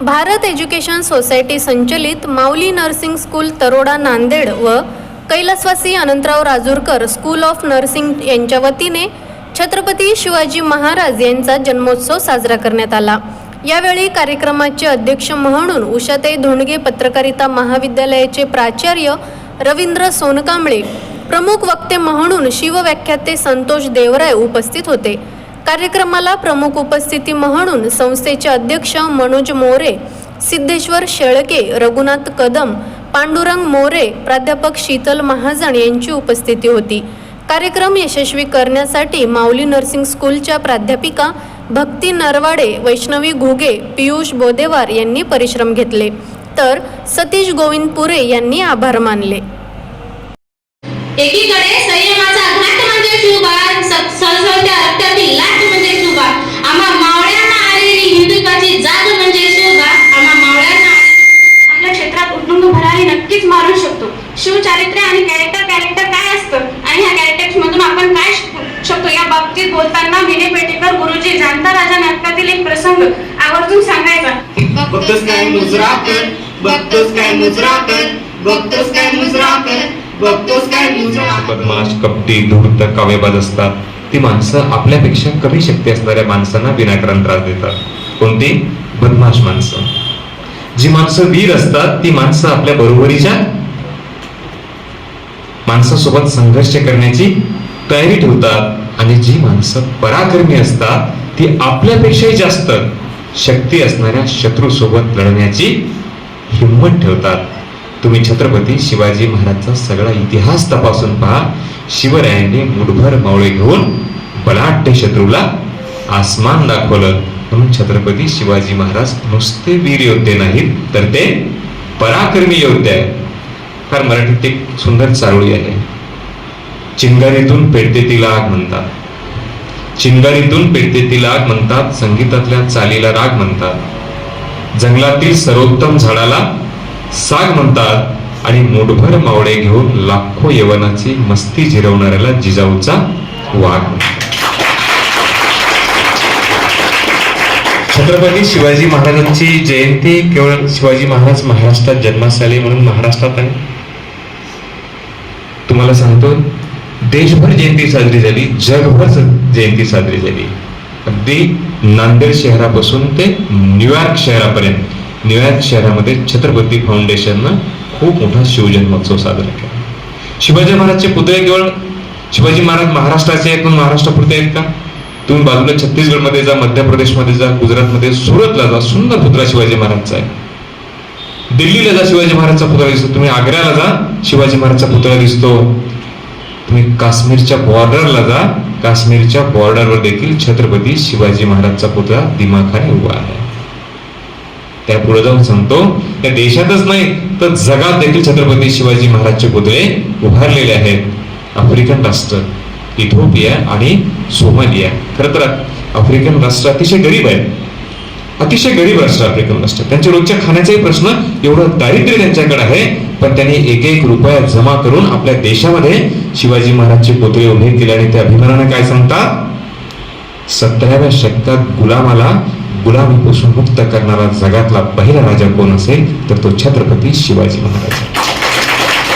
Bharat education society संचलित Mauli nursing school Taroda Nanded व कैलासवासी Anantrao Rajurkar school of nursing यांच्या वतीने छत्रपती शिवाजी महाराज यांचा जन्मोत्सव साजरा करण्यात आला. यावेळी कार्यक्रमाचे अध्यक्ष म्हणून उषाताई धोंडगे पत्रकारिता महाविद्यालयाचे प्राचार्य रवींद्र सोनकांबळे प्रमुख वक्ते म्हणून शिवव्याख्याते संतोष देवराय उपस्थित होते. कार्यक्रमाला प्रमुख उपस्थिती म्हणून संस्थेचे अध्यक्ष मनोज मोरे सिद्धेश्वर शेळके रघुनाथ कदम पांडुरंग मोरे प्राध्यापक शीतल महाजन यांची उपस्थिती होती. कार्यक्रम यशस्वी करण्यासाठी माऊली नर्सिंग स्कूलच्या प्राध्यापिका भक्ती नरवाडे वैष्णवी घुगे पियुष बोदेवार यांनी परिश्रम घेतले. तर सतीश गोविंद पुरे यांनी आभार मानले. एकीकडे संयमाचा सळसळत्या रक्तातील लाट म्हणजे आम्हा मावळ्यांना आलेली हिंदुत्वाची म्हणजे आम्हा मावळ्यांना आपल्या क्षेत्रात नक्कीच मारू शकतो. आणि कॅरेक्टर कॅरेक्टर काय असतं? आणि ह्या कॅरेक्टर्स मधून आपण काय शकतो? या बाबतीत बोलताना विनय पेटेकर गुरुजी जाणता राजा नाटकातील एक प्रसंग आवर्जून सांगायचा. बघतोस काय बघतोस काय मुजराकन बघतोस काय मुजराकन बघतोस काय बदमाश कपटी धूर्त काव्यबाज असतात. ती माणसं आपल्यापेक्षा कमी शक्ती असणाऱ्या माणसांना विनाकारण त्रास देतात. कोणती? बदमाश माणसं. जी माणसं वीर असतात ती माणसं आपल्या बरोबरीच्या माणसासोबत संघर्ष करण्याची तयारी ठेवतात. आणि जी माणसं पराक्रमी असतात ती आपल्यापेक्षाही जास्त शक्ती असणाऱ्या शत्रूसोबत लढण्याची हिंमत ठेवतात. तुम्ही छत्रपती शिवाजी महाराजचा सगळा इतिहास तपासून पहा. शिवरायांनी मुठभर मावळे घेऊन बलाढ्य शत्रूला आसमान दाखवलं. म्हणून छत्रपती शिवाजी महाराज नुसते वीर योद्धे नाहीत तर ते पराक्रमी योद्धे आहेत. फार मराठीत एक सुंदर चारोळी आहे. चिंगारीतून पेटते ती लाग म्हणतात. चिंगारीतून पेटते ती लाग म्हणतात संगीतातल्या चालीला राग म्हणतात. जंगलातील सर्वोत्तम झाडाला साग म्हणतात आणि मुठभर मावळे घेऊन लाखो यवनाची मस्ती झिरवणाऱ्याला जिजाऊचा वाघ. छत्रपती शिवाजी महाराजांची जयंती केवळ शिवाजी महाराज महाराष्ट्रात जन्मास आले म्हणून महाराष्ट्रात आहे? तुम्हाला सांगतो देशभर जयंती साजरी झाली जगभर जयंती साजरी झाली. अगदी नांदेड शहरापासून ते न्यूयॉर्क शहरापर्यंत. न्यूयॉर्क शहरामध्ये छत्रपती फाउंडेशननं खूप मोठा शिवजन्मोत्सव साजरा केला. शिवाजी महाराजचे पुतळे केवळ शिवाजी महाराज महाराष्ट्राचे आहेत म्हणून महाराष्ट्रापुरते आहेत का? तुम्ही बाजूला छत्तीसगडमध्ये जा मध्य प्रदेशमध्ये जा गुजरातमध्ये सुरतला जा सुंदर पुतळा शिवाजी महाराजचा आहे. दिल्लीला जा शिवाजी महाराजचा पुतळा दिसतो. तुम्ही आग्र्याला जा शिवाजी महाराजचा पुतळा दिसतो. तुम्ही काश्मीरच्या बॉर्डरला जा काश्मीरच्या बॉर्डरवर देखील छत्रपती शिवाजी महाराजचा पुतळा दिमाखाने उभा आहे. त्या पुढे जाऊन सांगतो त्या देशातच नाही तर जगात देखील छत्रपती शिवाजी महाराजचे पुतळे उभारलेले आहेत. आफ्रिकन राष्ट्र इथोपिया आणि सोमालिया. खर तर आफ्रिकन राष्ट्र अतिशय गरीब आहे अतिशय गरीब राष्ट्र आफ्रिकन राष्ट्र. त्यांचे रोजच्या खाण्याचाही प्रश्न एवढं दारिद्र्य त्यांच्याकडे आहे पण त्यांनी एक एक रुपया जमा करून आपल्या देशामध्ये शिवाजी महाराजचे पुतळे उभे केले. आणि ते अभिमानाने काय सांगतात? सतराव्या शतकात गुलामाला गुलामीपासून मुक्त करणारा जगातला पहिला राजा कोण असेल तर तो छत्रपती शिवाजी महाराज आहे.